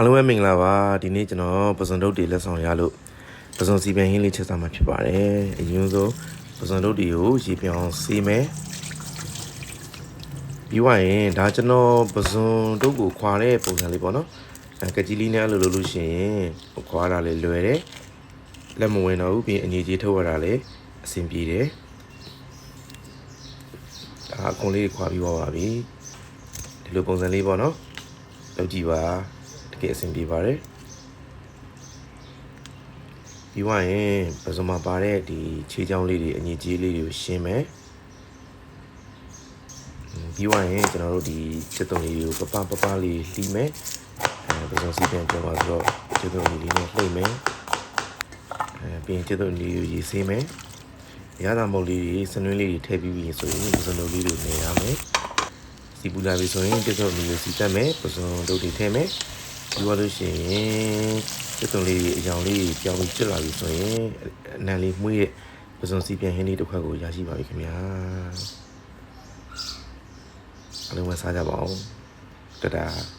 အားလုံးပဲမင်္ဂလာပါဒီနေ့ကျွန်တော်ပဇွန်တုတ်တွေလက်ဆောင်ရလို့ပဇွန်စီပန်ဟင်းလေးချက်စားမှာဖြစ်ပါတယ်အရင်ဆုံးပဇွန်တုတ်တွေကိုရေပြောင်းစေးမယ်ပြီးွားရင်ဒါကျွန်တော်ပဇွန်တုတ်ကိုခွာတဲ့ပုံစံလေးပေါ့နော်အဲကကြီးလေးနဲ့အဲ့လိုလုပ်လို့ရှိရင်ခွာတာလေးလွယ်တယ်လက်မဝင်တော့ဘူးပြီးရင်အငြိကြီးထုတ်ရတာလေးအဆင်ပြေတယ်ဒါအခွန်လေးခွာပြီးသွားပါပြီဒီလိုပုံစံလေးပေါ့နော်လုပ်ကြည့်ပါတ ကယ်အဆင်ပြေပါတယ်ပြီးွားရင်ပစုံမှာပါတဲ့ဒီခြေချောင်းလေးတွေအငြိကြီးလေးတွေကိုရှင်းမယ်ပြီးွားရင်ကျွန်တော်တို့ဒီစစ်တုံးလေးတွေကိုပပပပလေးလှီးမယ်အဲပစုံစီပြန်ပြန်ပါဆိုတော့စစ်တုံးလေးလေးနဲ့လှိမ့်မယ်အဲပြီးရင်စစ်တုံးလေးကိုရေးဆေးမယ်ရတာမုတ်လေးတွေစနွင်းလေးတွေထည့်ပြီးပြီဆိုရင်ပစုံတို့လေးတွေနေရမယ်စီပူလာပြီဆိုရင်တစ်စုံလေးကိုစီတက်မယ်ပစုံတို့တွေထည့်မယ် ပြီးတော့လို့ရှိရင်စစ်တုံးလေးတွေအကြောင်လေးပြောင်းပြီးကျွတ်လာပြီဆိုရင်အနံလေးမှုရဲ့ပစုံစီပြန်ဟင်းလေးတစ်ခွက်ကိုရရှိပါပြီခင်ဗျာအလုံးမစားကြပါအောင်တတား